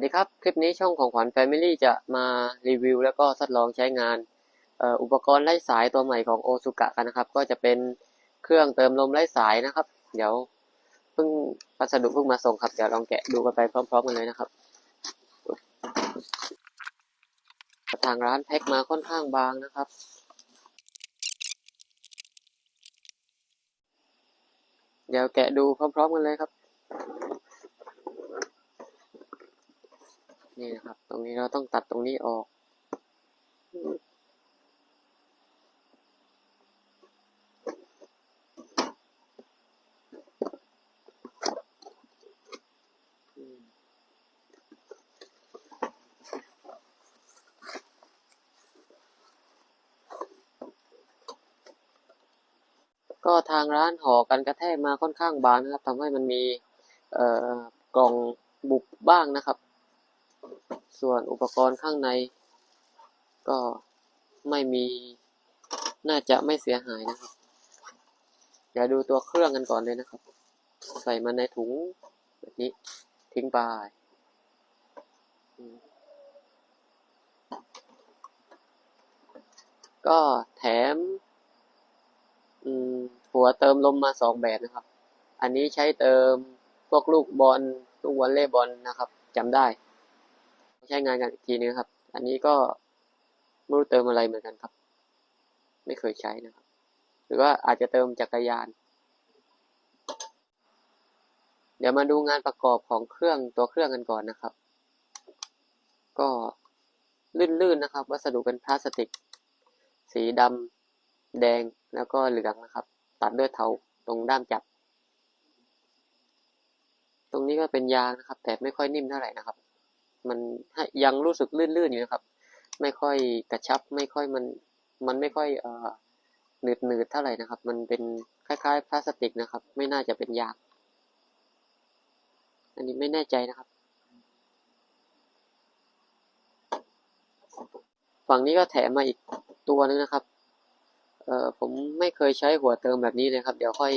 สดีครับ คลิปนี้ช่องของขวัญ Family จะมารีวิว แล้วก็ทดลองใช้งานอ,อุปกรณ์ไร้สายตัวใหม่ของโอซุกะกันนะครับ ก็จะเป็นเครื่องเติมลมไร้สายนะครับ เดี๋ยวเพิ่งพัสดุเพิ่งมาส่งครับเดี๋ยวลองแกะดูกันไปพร้อม ๆ กันเลยนะครับ ทางร้านแพ็คมาค่อนข้างบางนะครับ เดี๋ยวแกะดูพร้อม ๆ กันเลยครับ นี่นะครับ ตรงนี้เราต้องตัดตรงนี้ออกก็ทางร้านห่อกันกระแทกมาค่อนข้างบางนะครับทำให้มันมีเอ่อกล่องบุบบ้างนะครับ ส่วนอุปกรณ์ข้างใน ก็ไม่มีน่าจะไม่เสียหายนะครับ เดี๋ยวดูตัวเครื่องกันก่อนเลยนะครับ ใส่มาในถุงแบบนี้ทิ้งไปก็แถมอืมหัวเติมลมมาสองแบบนะครับ อันนี้ใช้เติมพวกลูกบอลลูกวอลเลย์บอลนะครับจำได้ ใช้งานกันอีกทีนึงครับ อันนี้ก็ไม่รู้เติมอะไรเหมือนกันครับ ไม่เคยใช้นะครับ หรือว่าอาจจะเติมจักรยาน เดี๋ยวมาดูงานประกอบของเครื่องตัวเครื่องกันก่อนนะครับ ก็ลื่นๆนะครับ วัสดุเป็นพลาสติก สีดำแดงแล้วก็เหลืองนะครับ ตัดด้วยเทาตรงด้ามจับ ตรงนี้ก็เป็นยางนะครับ แต่ไม่ค่อยนิ่มเท่าไหร่นะครับ มันยังรู้สึกลื่นๆอยู่นะครับ ไม่ค่อยกระชับไม่ค่อยมันมันไม่ค่อยเอ่อหนืดหนืดๆเท่าไหร่นะครับ มันเป็นคล้ายๆพลาสติกนะครับ ไม่น่าจะเป็นยางอันนี้ไม่แน่ใจนะครับ ฝั่งนี้ก็แถมมาอีกตัวนึงนะครับ เอ่อผมไม่เคยใช้หัวเติมแบบนี้เลยครับ เดี๋ยวค่อย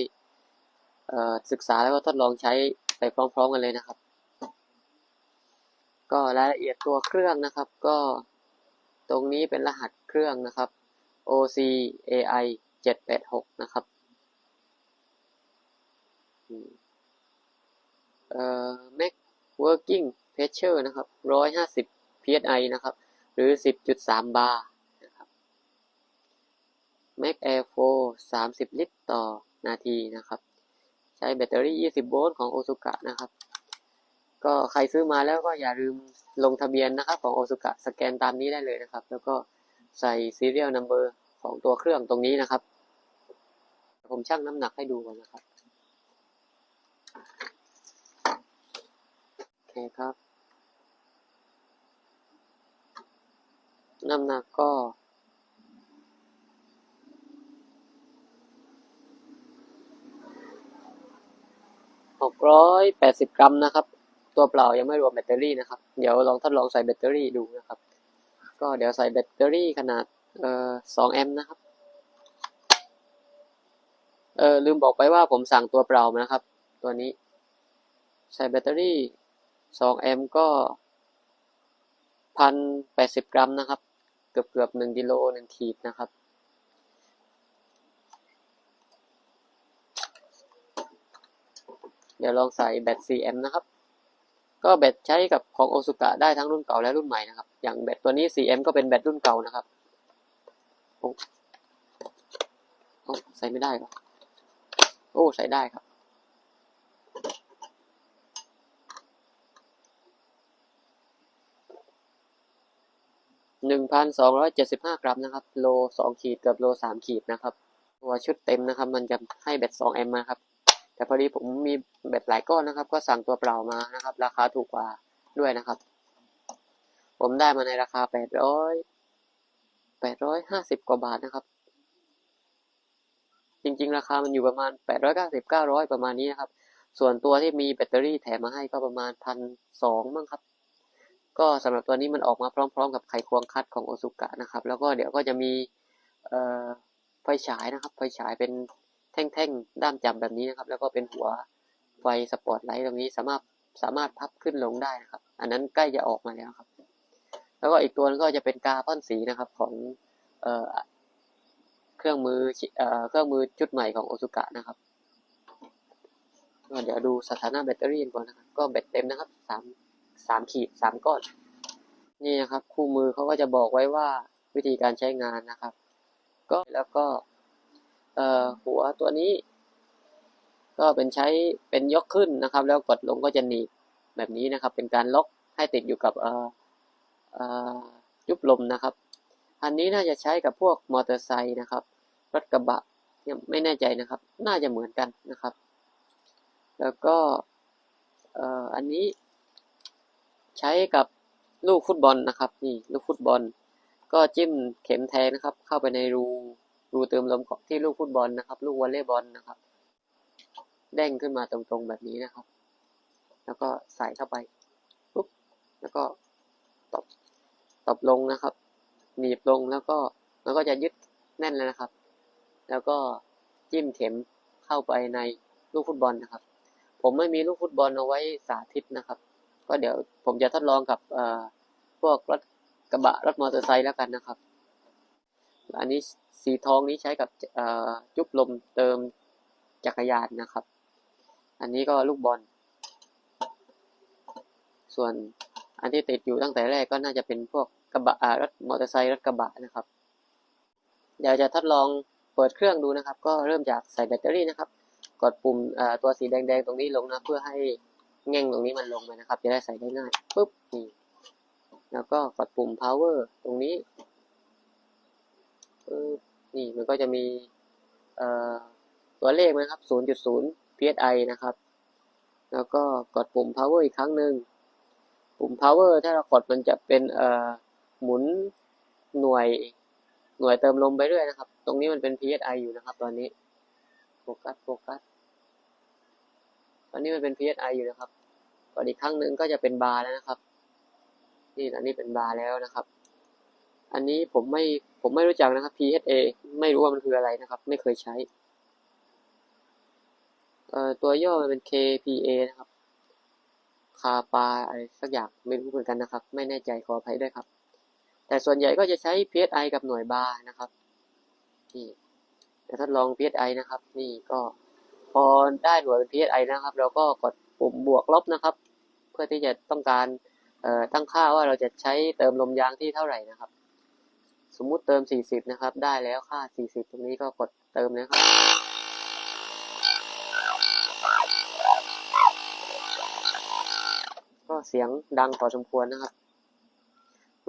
เอ่อศึกษาแล้วก็ทดลองใช้ไปพร้อมๆกันเลยนะครับ ก็รายละเอียดตัวเครื่องนะครับ ก็ตรงนี้เป็นรหัสเครื่องนะครับ OCAI 786 นะครับเอ่อ Mac Working Pressure นะครับ 150 psi นะครับ หรือ 10.3 บาร์นะครับ Mac Air 4 30 ลิตรต่อนาทีนะครับ ใช้แบตเตอรี่ 20 โวลต์ของโอซุกะนะครับ ก็ใครซื้อมาแล้วก็อย่าลืมลงทะเบียนนะครับ ของโอซุกะสแกนตามนี้ได้เลยนะครับ แล้วก็ใส่ serial number ของตัวเครื่องตรงนี้นะครับ ผมชั่งน้ำหนักให้ดูก่อนนะครับ โอเคครับ น้ำหนักก็หกร้อยแปดสิบกรัมนะครับ ตัวเปล่ายังไม่รวมแบตเตอรี่นะครับ เดี๋ยวลองทดลองใส่แบตเตอรี่ดูนะครับ ก็เดี๋ยวใส่แบตเตอรี่ขนาดเอ่อสองแอมป์นะครับ เออลืมบอกไปว่าผมสั่งตัวเปล่ามานะครับ ตัวนี้ ใส่แบตเตอรี่สองแอมป์ก็พันแปดสิบกรัมนะครับ เกือบเกือบหนึ่งกิโลหนึ่งขีดนะครับเดี๋ยวลองใส่แบต 4M นะครับ ก็แบตใช้กับของโอซุกะได้ทั้งรุ่นเก่าและรุ่นใหม่นะครับ อย่างแบตตัวนี้ 4M ก็เป็นแบตรุ่นเก่านะครับโอ้โอ้ใส่ไม่ได้หรอโอ้ใส่ได้ครับ หนึ่งพันสองร้อยเจ็ดสิบห้ากรัมนะครับ โลสองขีดกับโลสามขีดนะครับ ตัวชุดเต็มนะครับ มันจะให้แบตสองแอมมาครับ แต่พอดีผมมีแบตหลายก้อนนะครับ ก็สั่งตัวเปล่ามานะครับ ราคาถูกกว่าด้วยนะครับ ผมได้มาในราคาแปดร้อยแปดร้อยห้าสิบกว่าบาทนะครับ จริงๆ ราคามันอยู่ประมาณแปดร้อยเก้าสิบเก้าร้อยประมาณนี้นะครับ ส่วนตัวที่มีแบตเตอรี่แถมมาให้ก็ประมาณพันสองมั้งครับ ก็สำหรับตัวนี้มันออกมาพร้อม ๆ กับไขควงคัดของโอซุกะนะครับ แล้วก็เดี๋ยวก็จะมีไฟฉายนะครับ ไฟฉายเป็น แท่งๆ ด้ามจับแบบนี้นะครับ แล้วก็เป็นหัวไฟสปอตไลท์ตรงนี้สามารถสามารถพับขึ้นลงได้นะครับ อันนั้นใกล้จะออกมาแล้วครับ แล้วก็อีกตัวนึงก็จะเป็นกาพ่นสีนะครับของเอ่อเครื่องมือเอ่อเครื่องมือชุดใหม่ของโอซุกะนะครับเดี๋ยวดูสถานะแบตเตอรี่ก่อนนะครับ ก็แบตเต็มนะครับสามสามขีดสามก้อน นี่นะครับ คู่มือเขาก็จะบอกไว้ว่าวิธีการใช้งานนะครับ ก็แล้วก็ หัวตัวนี้ ก็เป็นใช้เป็นยกขึ้นนะครับ แล้วกดลงก็จะหนีบแบบนี้นะครับ เป็นการล็อกให้ติดอยู่กับยุบลมนะครับ อันนี้น่าจะใช้กับพวกมอเตอร์ไซค์นะครับรถกระบะยังไม่แน่ใจนะครับ น่าจะเหมือนกันนะครับ แล้วก็อันนี้ใช้กับลูกฟุตบอลนะครับ นี่ลูกฟุตบอล ก็จิ้มเข็มแทงนะครับ เข้าไปในรู รูเติมลมของที่ลูกฟุตบอลนะครับ ลูกวอลเลย์บอลนะครับ เด้งขึ้นมาตรงๆแบบนี้นะครับ แล้วก็ใส่เข้าไปปุ๊บแล้วก็ตบตบลงนะครับ หนีบลงแล้วก็มันก็จะยึดแน่นเลยนะครับ แล้วก็จิ้มเข็มเข้าไปในลูกฟุตบอลนะครับ ผมไม่มีลูกฟุตบอลเอาไว้สาธิตนะครับ ก็เดี๋ยวผมจะทดลองกับพวกรถกระบะรถมอเตอร์ไซค์แล้วกันนะครับ อันนี้ สีทองนี้ใช้กับจุบลมเติมจักรยานนะครับ อันนี้ก็ลูกบอล ส่วนอันที่ติดอยู่ตั้งแต่แรกก็น่าจะเป็นพวกกระบะรถมอเตอร์ไซค์รถกระบะนะครับ เดี๋ยวจะทดลองเปิดเครื่องดูนะครับ ก็เริ่มจากใส่แบตเตอรี่นะครับ กดปุ่มตัวสีแดงๆตรงนี้ลงนะเพื่อให้แง่งตรงนี้มันลงไปนะครับ จะได้ใส่ได้ง่ายปุ๊บนี่แล้วก็กดปุ่ม power ตรงนี้ปึ๊บ นี่มันก็จะมีตัวเลขนะครับ 0.0 psi นะครับ แล้วก็กดปุ่ม power อีกครั้งหนึ่ง ปุ่ม power ถ้าเรากดมันจะเป็นเอ่อหมุนหน่วยหน่วยเติมลมไปเรื่อยนะครับ ตรงนี้มันเป็น psi อยู่นะครับ ตอนนี้ โฟกัส โฟกัส ตอนนี้มันเป็น psi อยู่นะครับกดอีกครั้งหนึ่งก็จะเป็นบาร์แล้วนะครับ นี่อันนี้เป็นบาร์แล้วนะครับ อันนี้ผมไม่ผมไม่รู้จักนะครับ PSA ไม่รู้ว่ามันคืออะไรนะครับ ไม่เคยใช้เอ่อตัวย่อมันเป็น KPA นะครับ คาปาอะไรสักอย่างไม่รู้เหมือนกันนะครับ ไม่แน่ใจขออภัยด้วยครับ แต่ส่วนใหญ่ก็จะใช้ PSI กับหน่วยบาร์นะครับนี่เดี๋ยวทดลอง PSI นะครับ นี่ก็พอได้หน่วยเป็น PSI นะครับ เราก็กดปุ่มบวกลบนะครับ เพื่อที่จะต้องการตั้งค่าว่าเราจะใช้เติมลมยางที่เท่าไหร่นะครับ สมมุติเติม 40 นะครับ ได้แล้วค่า 40 ตรงนี้ก็กดเติมนะครับ ก็เสียงดังพอสมควรนะครับ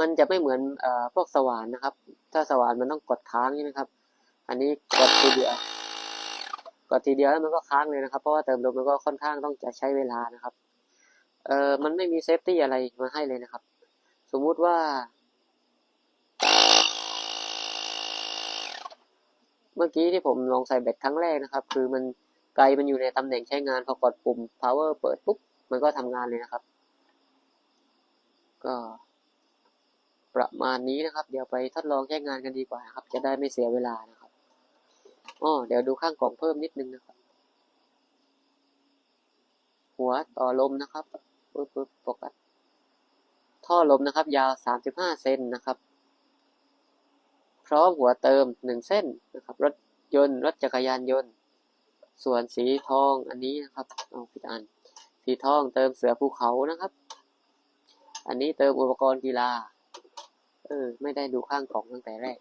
มันจะไม่เหมือนเอ่อพวกสว่านนะครับ ถ้าสว่านมันต้องกดค้างใช่ไหมครับ อันนี้กดทีเดียว กดทีเดียวแล้วมันก็ค้างเลยนะครับ เพราะว่าเติมลมมันก็ค่อนข้างต้องจะใช้เวลานะครับ เอ่อมันไม่มีเซฟตี้อะไรมาให้เลยนะครับ สมมุติว่า เมื่อกี้ที่ผมลองใส่แบตครั้งแรกนะครับ คือมันไกลมันอยู่ในตำแหน่งใช้งานพอกดปุ่ม power เปิดปุ๊บมันก็ทำงานเลยนะครับ ก็ประมาณนี้นะครับ เดี๋ยวไปทดลองใช้งานกันดีกว่าครับ จะได้ไม่เสียเวลานะครับอ๋อเดี๋ยวดูข้างกล่องเพิ่มนิดนึงนะครับ หัวต่อลมนะครับปึ๊บปึ๊บโฟกัสท่อลมนะครับ ยาว 35 เซนนะครับ พร้อมหัวเติม1เส้นนะครับรถยนต์รถจักรยานยนต์ ส่วนสีทองอันนี้นะครับเอาผิดอัน สีทองเติมเสือภูเขานะครับ อันนี้เติมอุปกรณ์กีฬาเออไม่ได้ดูข้างกล่องตั้งแต่แรก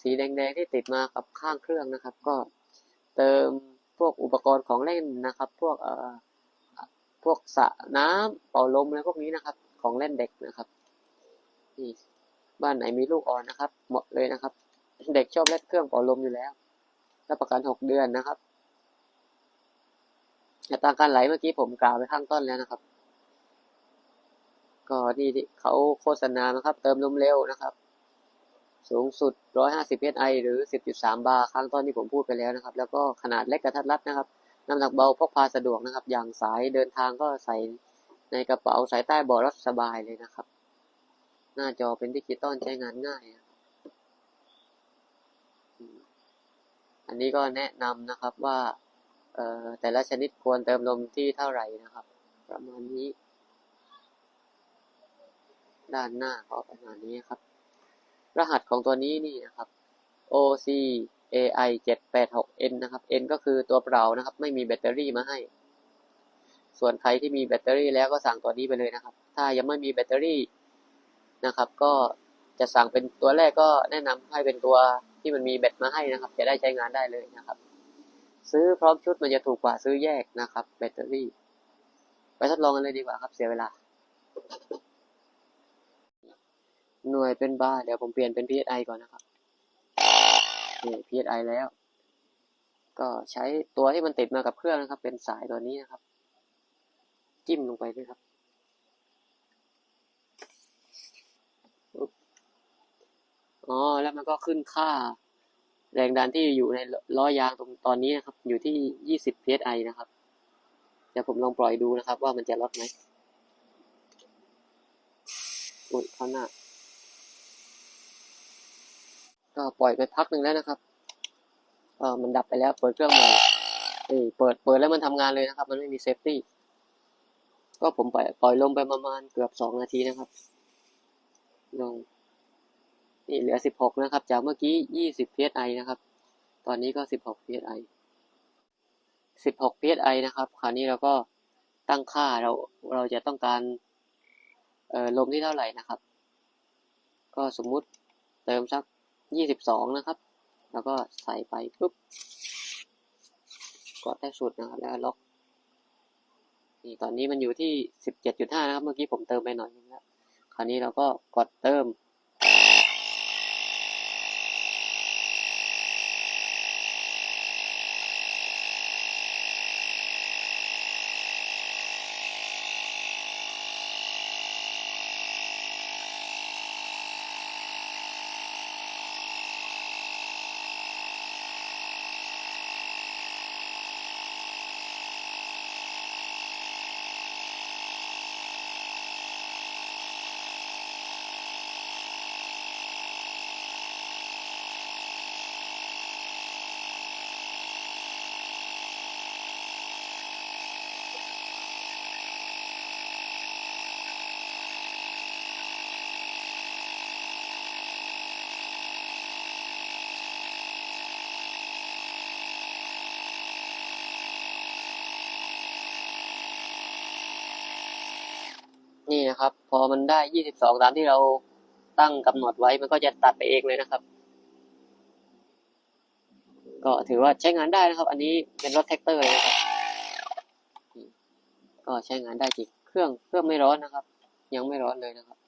สีแดงๆที่ติดมากับข้างเครื่องนะครับ ก็เติมพวกอุปกรณ์ของเล่นนะครับ พวกเอ่อพวกสระน้ำเป่าลมอะไรพวกนี้นะครับ ของเล่นเด็กนะครับนี่ บ้านไหนมีลูกอ่อนนะครับ เหมาะเลยนะครับ เด็กชอบเล่นเครื่องเป่าลมอยู่แล้วรับประกันหกเดือนนะครับอัตราการไหลเมื่อกี้ผมกล่าวไปข้างต้นแล้วนะครับ ก็นี่ที่เขาโฆษณานะครับ เติมลมเร็วนะครับ สูงสุด 150 psi หรือ 10.3 บาร์ข้างต้นที่ผมพูดไปแล้วนะครับ แล้วก็ขนาดเล็กกระทัดรัดนะครับ น้ำหนักเบาพกพาสะดวกนะครับ อย่างสายเดินทางก็ใส่ในกระเป๋าสายใต้เบาะรถสบายเลยนะครับ หน้าจอเป็นดิจิตอลใช้งานง่าย อันนี้ก็แนะนำนะครับว่าเอ่อแต่ละชนิดควรเติมลมที่เท่าไหร่นะครับ ประมาณนี้ ด้านหน้าก็ประมาณนี้ครับ รหัสของตัวนี้นี่นะครับ OC AI 786 N นะครับ N ก็คือตัวเปล่านะครับ ไม่มีแบตเตอรี่มาให้ ส่วนใครที่มีแบตเตอรี่แล้วก็สั่งตัวนี้ไปเลยนะครับ ถ้ายังไม่มีแบตเตอรี่ นะครับ ก็จะสั่งเป็นตัวแรกก็แนะนำให้เป็นตัวที่มันมีแบตมาให้นะครับ จะได้ใช้งานได้เลยนะครับ ซื้อพร้อมชุดมันจะถูกกว่าซื้อแยกนะครับ แบตเตอรี่ ไปทดลองกันเลยดีกว่าครับ เสียเวลา หน่วยเป็นบาร์เดี๋ยวผมเปลี่ยนเป็น PSI ก่อนนะครับนี่ PSI แล้ว ก็ใช้ตัวที่มันติดมากับเครื่องนะครับ เป็นสายตัวนี้นะครับ จิ้มลงไปด้วยครับ อ๋อ แล้วมันก็ขึ้นค่า แรงดันที่อยู่ในล้อยางตรงตอนนี้นะครับ อยู่ที่ 20 psi นะครับ เดี๋ยวผมลองปล่อยดูนะครับ ว่ามันจะลดไหมอุ้ยข้างหน้า ก็ปล่อยไปพักหนึ่งแล้วนะครับ เออมันดับไปแล้ว เปิดเครื่องใหม่เอ้ยเปิด เปิดแล้วมันทำงานเลยนะครับ มันไม่มีเซฟตี้ ก็ผมปล่อย ปล่อยลงไปประมาณเกือบสองนาทีนะครับ ลง นี่เหลือสิบหกนะครับ จากเมื่อกี้ยี่สิบ psi นะครับ ตอนนี้ก็สิบหก psi สิบหก psi นะครับ คราวนี้เราก็ตั้งค่าเราเราจะต้องการลมที่เท่าไหร่นะครับ ก็สมมุติเติมสักยี่สิบสองนะครับ แล้วก็ใส่ไปปุ๊บกดได้สุดนะครับ แล้วล็อก นี่ตอนนี้มันอยู่ที่สิบเจ็ดจุดห้านะครับ เมื่อกี้ผมเติมไปหน่อยนึงแล้วคราวนี้เราก็กดเติม นี่นะครับ พอมันได้ยี่สิบสองตามที่เราตั้งกำหนดไว้มันก็จะตัดไปเองเลยนะครับ ก็ถือว่าใช้งานได้นะครับ อันนี้เป็นรถแท็กเตอร์เลยนะครับก็ใช้งานได้จริงเครื่องเครื่องไม่ร้อนนะครับ ยังไม่ร้อนเลยนะครับ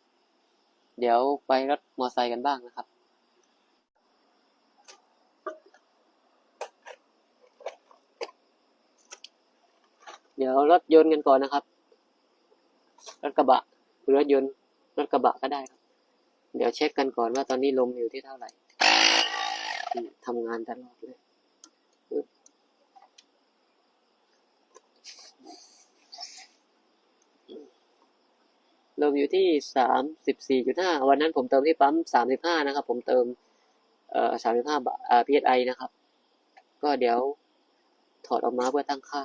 เดี๋ยวไปรถมอเตอร์ไซค์กันบ้างนะครับเดี๋ยวรถยนต์กันก่อนนะครับ รถกระบะหรือรถยนต์รถกระบะก็ได้ครับ เดี๋ยวเช็คกันก่อนว่าตอนนี้ลมอยู่ที่เท่าไหร่ทำงานตลอดเลยลมอยู่ที่สามสิบสี่จุดห้าวันนั้นผมเติมที่ปั๊มสามสิบห้านะครับ ผมเติมเอ่อสามสิบห้าบาท psi นะครับ ก็เดี๋ยวถอดออกมาเพื่อตั้งค่า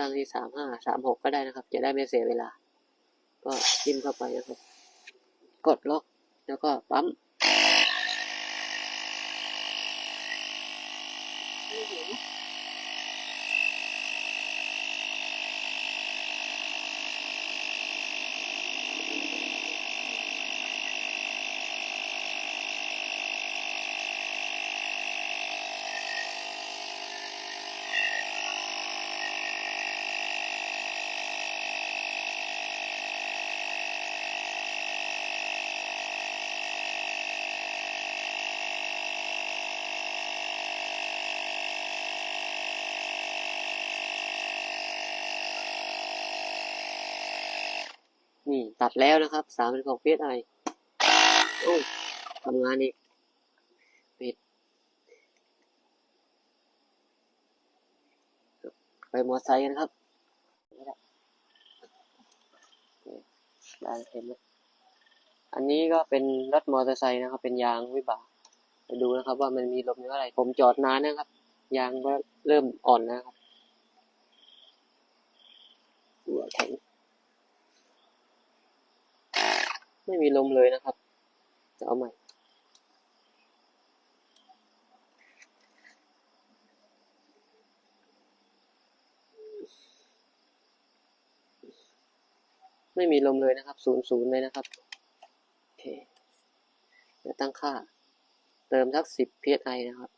ตั้งที่สามห้าสามหกก็ได้นะครับ จะได้ไม่เสียเวลา ก็จิ้มเข้าไปนะครับ กดล็อกแล้วก็ปั๊ม นี่ตัดแล้วนะครับสามสิบหก psi โอ้ยทำงานอีกปิดไปมอไซค์กันครับไม่ได้โอเคได้เห็นไหมอันนี้ก็เป็นรถมอเตอร์ไซค์นะครับ เป็นยางวิบากไปดูนะครับ ว่ามันมีลมเท่าไร ผมจอดนานนะครับ ยางก็เริ่มอ่อนนะครับหัวแข็ง ไม่มีลมเลยนะครับ จะเอาใหม่ ไม่มีลมเลยนะครับศูนย์ศูนย์เลยนะครับ โอเคเดี๋ยวตั้งค่า เติมสักสิบ psi นะครับ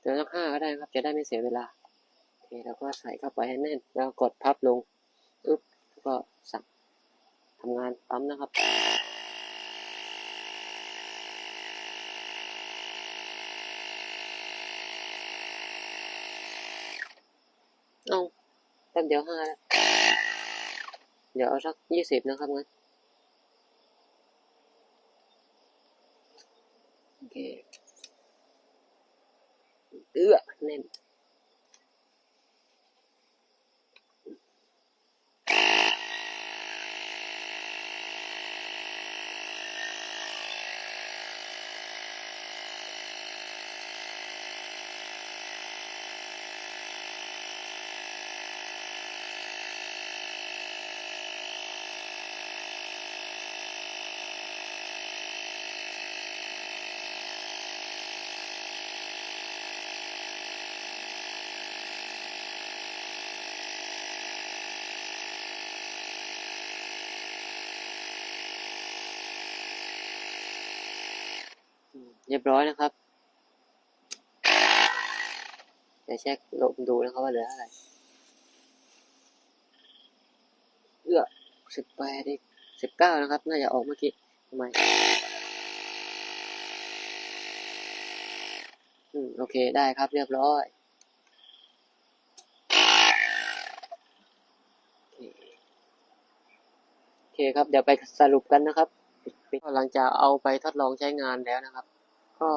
เติมสักห้าก็ได้ครับ จะได้ไม่เสียเวลา เคแล้วก็ใส่เข้าไปให้แน่นแล้วกดพับลงปึ๊บแล้วก็สั่งทำงานปั๊มนะครับเอาแป๊บเดียวห้าแล้วเดี๋ยวเอาสักยี่สิบนะครับงั้นโอเคเอื้อแน่น เรียบร้อยนะครับเดี๋ยวเช็คลมดูนะครับว่าเหลือเท่าไหร่เอื้อสิบแปดอีกสิบเก้านะครับ น่าจะออกเมื่อกี้ทำไมอืมโอเคได้ครับเรียบร้อยโอเคครับ เดี๋ยวไปสรุปกันนะครับหลังจากเอาไปทดลองใช้งานแล้วนะครับ ก็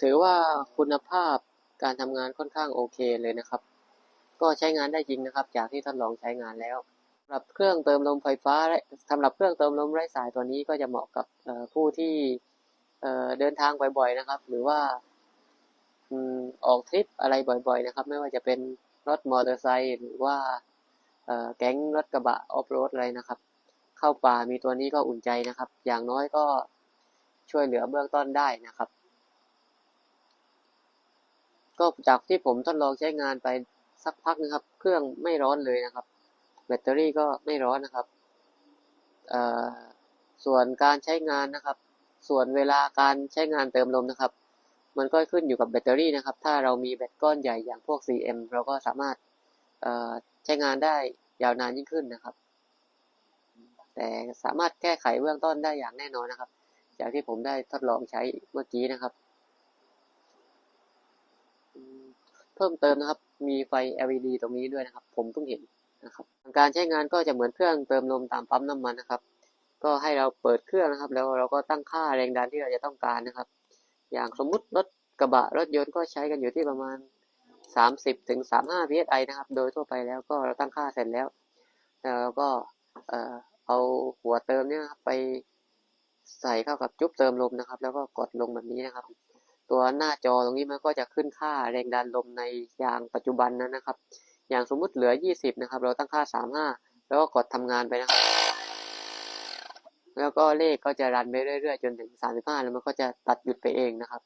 ถือว่าคุณภาพการทำงานค่อนข้างโอเคเลยนะครับ ก็ใช้งานได้จริงนะครับ จากที่ทดลองใช้งานแล้วสำหรับเครื่องเติมลมไฟฟ้าและสำหรับเครื่องเติมลมไร้สายตัวนี้ก็จะเหมาะกับผู้ที่เดินทางบ่อยๆนะครับ หรือว่าออกทริปอะไรบ่อย ๆ นะครับ ไม่ว่าจะเป็นรถมอเตอร์ไซค์หรือว่าแก๊งรถกระบะออฟโรดอะไรนะครับ เข้าป่ามีตัวนี้ก็อุ่นใจนะครับ อย่างน้อยก็ ช่วยเหลือเบื้องต้นได้นะครับ ก็จากที่ผมทดลองใช้งานไปสักพักนะครับ เครื่องไม่ร้อนเลยนะครับ แบตเตอรี่ก็ไม่ร้อนนะครับส่วนการใช้งานนะครับ ส่วนเวลาการใช้งานเติมลมนะครับ มันก็ขึ้นอยู่กับแบตเตอรี่นะครับ ถ้าเรามีแบตก้อนใหญ่อย่างพวก 4M เราก็สามารถใช้งานได้ยาวนานยิ่งขึ้นนะครับ แต่สามารถแก้ไขเบื้องต้นได้อย่างแน่นอนนะครับ จากที่ผมได้ทดลองใช้เมื่อกี้นะครับ เพิ่มเติมนะครับ มีไฟ LED ตรงนี้ด้วยนะครับ ผมเพิ่งเห็นนะครับการใช้งานก็จะเหมือนเครื่องเติมลมตามปั๊มน้ำมันนะครับ ก็ให้เราเปิดเครื่องนะครับ แล้วเราก็ตั้งค่าแรงดันที่เราจะต้องการนะครับ อย่างสมมุติรถกระบะรถยนต์ก็ใช้กันอยู่ที่ประมาณ 30ถึง35 psi นะครับ โดยทั่วไปแล้วก็เราตั้งค่าเสร็จแล้วแล้วเราก็เออเอาหัวเติมเนี่ยไป ใส่เข้ากับจุ๊บเติมลมนะครับ แล้วก็กดลงแบบนี้นะครับ ตัวหน้าจอตรงนี้มันก็จะขึ้นค่าแรงดันลมในยางปัจจุบันนั้นนะครับ อย่างสมมุติเหลือ 20 นะครับ เราตั้งค่า 35 แล้วก็กดทำงานไปนะครับ แล้วก็เลขก็จะรันไปเรื่อยๆ จนถึง 35 แล้วมันก็จะตัดหยุดไปเองนะครับ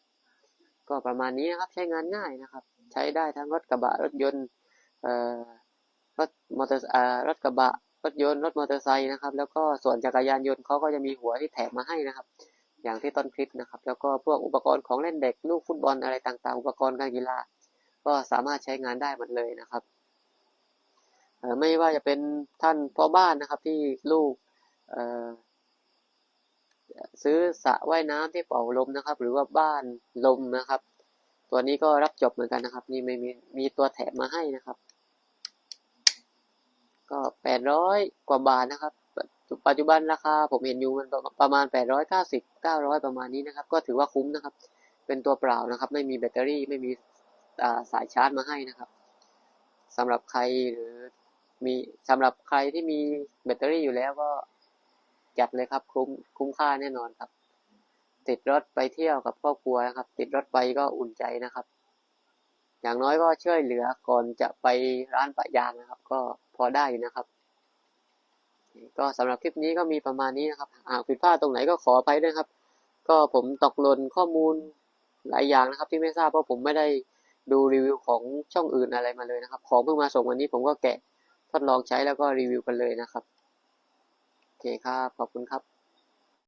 ก็ประมาณนี้นะครับใช้งานง่ายนะครับ ใช้ได้ทั้งรถกระบะรถยนต์เอ่อรถมอเตอร์รถกระบะ รถยนต์รถมอเตอร์ไซค์นะครับ แล้วก็ส่วนจักรยานยนต์เขาก็จะมีหัวที่แถมมาให้นะครับ อย่างที่ต้นคลิปนะครับ แล้วก็พวกอุปกรณ์ของเล่นเด็กลูกฟุตบอลอะไรต่างๆ อุปกรณ์การกีฬา ก็สามารถใช้งานได้หมดเลยนะครับไม่ว่าจะเป็นท่านพ่อบ้านนะครับที่ลูกซื้อสระว่ายน้ำที่เป่าลมนะครับ หรือว่าบ้านลมนะครับ ตัวนี้ก็รับจบเหมือนกันนะครับ นี่ไม่มีมีตัวแถมมาให้นะครับ ก็แปดร้อยกว่าบาทนะครับ ปัจจุบันราคาผมเห็นอยู่มันประมาณแปดร้อยเก้าสิบเก้าร้อยประมาณนี้นะครับ ก็ถือว่าคุ้มนะครับ เป็นตัวเปล่านะครับ ไม่มีแบตเตอรี่ไม่มีสายชาร์จมาให้นะครับสำหรับใครหรือมีสำหรับใครที่มีแบตเตอรี่อยู่แล้วก็จัดเลยครับคุ้มคุ้มค่าแน่นอนครับ ติดรถไปเที่ยวกับครอบครัวนะครับ ติดรถไปก็อุ่นใจนะครับ อย่างน้อยก็ช่วยเหลือก่อนจะไปร้านปะยางนะครับ ก็ พอได้อยู่นะครับ ก็สำหรับคลิปนี้ก็มีประมาณนี้นะครับหากผิดพลาดตรงไหนก็ขออภัยด้วยครับ ก็ผมตกหล่นข้อมูลหลายอย่างนะครับ ที่ไม่ทราบเพราะผมไม่ได้ดูรีวิวของช่องอื่นอะไรมาเลยนะครับ ของเพิ่งมาส่งวันนี้ผมก็แกะทดลองใช้แล้วก็รีวิวกันเลยนะครับโอเคครับขอบคุณครับ